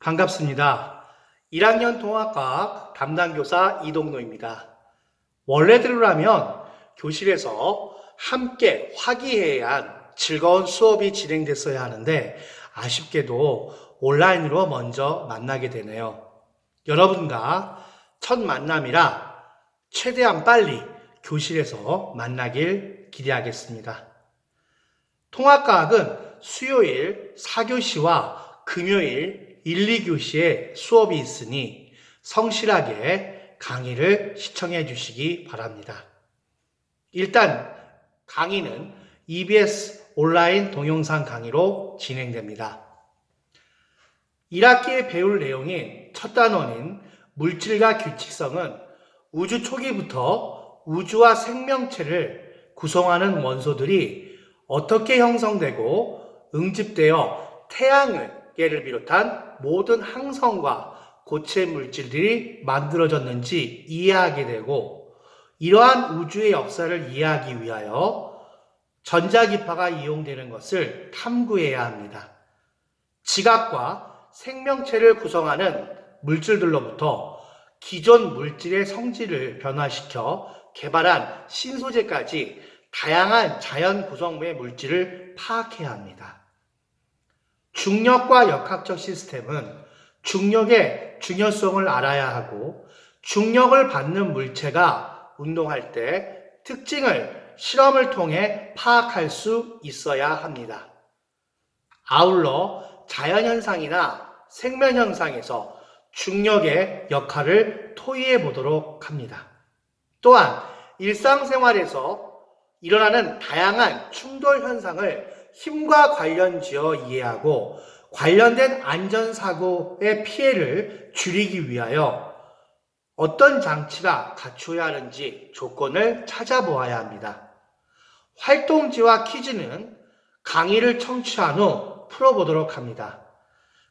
반갑습니다. 1학년 통합과학 담당 교사 이동노입니다. 원래대로라면 교실에서 함께 화기애애한 즐거운 수업이 진행됐어야 하는데 아쉽게도 온라인으로 먼저 만나게 되네요. 여러분과 첫 만남이라 최대한 빨리 교실에서 만나길 기대하겠습니다. 통합과학은 수요일 4교시와 금요일 1, 2교시에 수업이 있으니 성실하게 강의를 시청해 주시기 바랍니다. 일단 강의는 EBS 온라인 동영상 강의로 진행됩니다. 1학기에 배울 내용인 첫 단원인 물질과 규칙성은 우주 초기부터 우주와 생명체를 구성하는 원소들이 어떻게 형성되고 응집되어 태양 계를 비롯한 모든 항성과 고체 물질들이 만들어졌는지 이해하게 되고 이러한 우주의 역사를 이해하기 위하여 전자기파가 이용되는 것을 탐구해야 합니다. 지각과 생명체를 구성하는 물질들로부터 기존 물질의 성질을 변화시켜 개발한 신소재까지 다양한 자연 구성물의 물질을 파악해야 합니다. 중력과 역학적 시스템은 중력의 중요성을 알아야 하고 중력을 받는 물체가 운동할 때 특징을 실험을 통해 파악할 수 있어야 합니다. 아울러 자연현상이나 생명현상에서 중력의 역할을 토의해 보도록 합니다. 또한 일상생활에서 일어나는 다양한 충돌 현상을 힘과 관련 지어 이해하고 관련된 안전사고의 피해를 줄이기 위하여 어떤 장치가 갖춰야 하는지 조건을 찾아보아야 합니다. 활동지와 퀴즈는 강의를 청취한 후 풀어보도록 합니다.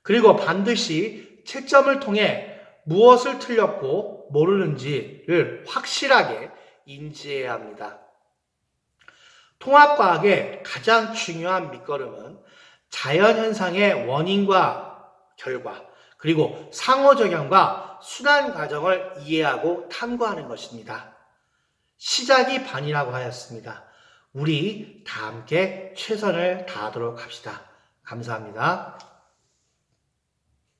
그리고 반드시 채점을 통해 무엇을 틀렸고 모르는지를 확실하게 인지해야 합니다. 통합과학의 가장 중요한 밑거름은 자연현상의 원인과 결과, 그리고 상호작용과 순환 과정을 이해하고 탐구하는 것입니다. 시작이 반이라고 하였습니다. 우리 다 함께 최선을 다하도록 합시다. 감사합니다.